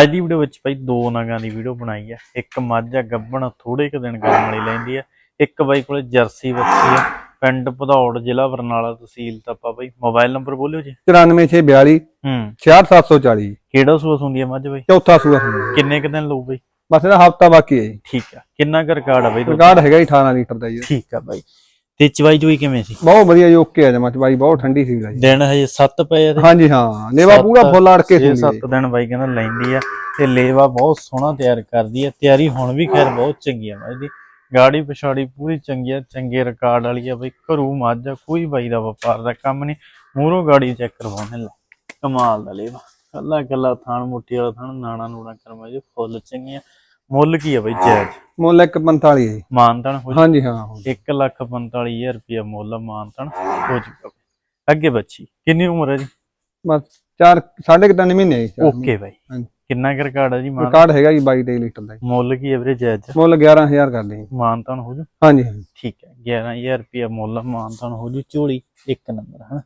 ਅੱਜ ਦੀ ਵੀਡੀਓ ਵਿੱਚ ਭਾਈ ਦੋ ਨਗਾਂ ਦੀ ਵੀਡੀਓ ਬਣਾਈ ਹੈ ਇੱਕ ਮੱਝ ਆ ਗੱਭਣ ਥੋੜੇ ਕੁ ਦਿਨ ਗਰਮ ਵਾਲੀ ਲੈਂਦੀ ਹੈ ਇੱਕ ਬਾਈ ਕੋਲੇ ਜਰਸੀ ਬੱਚੀ ਆ ਪਿੰਡ ਭਦੌੜ ਜ਼ਿਲ੍ਹਾ ਬਰਨਾਲਾ ਤਹਿਸੀਲ ਤਪਾ ਬਾਈ। ਮੋਬਾਈਲ ਨੰਬਰ ਬੋਲਿਓ ਜੀ। 9442 ਹੂੰ। 64740 ਕਿਹੜਾ ਸੂਆ ਹੁੰਦੀ ਹੈ ਮੱਝ ਬਾਈ? ਚੌਥਾ ਸੂਆ ਹੁੰਦਾ। ਕਿੰਨੇ ਕੁ ਦਿਨ ਲਊ ਬਾਈ? ਬਸ ਇਹਦਾ ਹਫਤਾ ਬਾਕੀ ਹੈ ਜੀ। ਠੀਕ ਆ। ਕਿੰਨਾ ਕੁ ਰਿਕਾਰਡ ਆ ਬਾਈ? ਰਿਕਾਰਡ ਹੈਗਾ ਜੀ 18 ਲੀਟਰ ਦਾ ਜੀ। ਠੀਕ ਆ ਬਾਈ। ਤੇ ਚਵਾਈ ਚੁਈ ਕਿਵੇਂ ਸੀ? ਬਹੁਤ ਵਧੀਆ ਜੀ ਓਕੇ ਆ ਜਮਾ ਬਾਈ ਬਹੁਤ ਠੰਡੀ ਸੀ ਜੀ। ਦਿਨ ਹਜੇ 7 ਪਏ ਆ ਤੇ? ਹਾਂਜੀ ਹਾਂ ਲੇਵਾ ਪੂਰਾ ਫੁੱਲ ਅੜ ਕੇ ਸੀ 7 ਦਿਨ ਬਾਈ ਕਹਿੰਦਾ ਲੈਂਦੀ ਆ ਤੇ ਲੇਵਾ ਬਹੁਤ ਸੋਹਣਾ ਤਿਆਰ ਕਰਦੀ ਆ ਤਿਆਰੀ ਹੁਣ ਵੀ ਖੈਰ ਬਹੁਤ ਚੰਗੀ ਆ ਬਾਈ ਦੀ ਗਾੜੀ ਪਛਾੜੀ ਪੂਰੀ ਚੰਗੀ ਆ ਚੰਗੇ ਰਿਕਾਰਡ ਵਾਲੀ ਆ ਬਾਈ ਘਰੂ ਮੱਝ ਕੋਈ ਬਾਈ ਦਾ ਵਪਾਰ ਦਾ ਕੰਮ ਨਹੀਂ ਮੂਹਰੋਂ ਗਾੜੀ ਚੈੱਕ ਕਰਵਾਉਣੇ ਲੈ। ਕਮਾਲ ਦਾ ਲੇਵਾ ਕੱਲਾ ਕੱਲਾ ਥਾਣ ਮੁੱਠੀ ਵਾਲਾ ਥਾਣ ਨਾਣਾ ਨੂਣਾ ਕਰਮਾ ਜੀ ਫੁੱਲ ਚੰਗੀਆਂ ਮੁੱਲ ਕੀ ਆ ਬਾਈ ਜਾਇਜ਼ ਮੁੱਲ 145 ਹੈ ਜੀ। ਮਾਨਤਨ ਹੋ ਹਾਂਜੀ ਹਾਂ ਹੋ ਜਾਊ। 1 ਲੱਖ 45000 ਰੁਪਇਆ ਮੁੱਲ ਮਾਨਤਨ। ਹੋ ਜੂਗਾ ਅੱਗੇ ਬੱਚੀ ਕਿੰਨੀ ਉਮਰ ਹੈ ਜੀ? ਬਸ ਚਾਰ ਸਾਢੇ ਕੁ ਤਿੰਨ ਮਹੀਨੇ ਜੀ ਚਾਰ ਓਕੇ ਬਾਈ। ਹਾਂਜੀ। ਕਿੰਨਾ ਕੁ ਰਿਕਾਰਡ ਹੈ ਜੀ ਮਾਨ ਰਿਕਾਰਡ ਹੈਗਾ ਜੀ 22 23 ਲੀਟਰ ਦਾ। ਮੁੱਲ ਕੀ ਐਵਰੇਜ ਜਾਇਜ਼ ਮੁੱਲ 11000 ਕਰਦੇ ਜੀ। ਮਾਨਤਨ ਹੋ ਜੂ। ਹਾਂਜੀ ਠੀਕ ਹੈ 11000 ਰੁਪਇਆ ਮੁੱਲ ਮਾਨਤਨ ਹੋ ਜੂ। ਝੋਲੀ ਇੱਕ ਨੰਬਰ ਹਨਾ?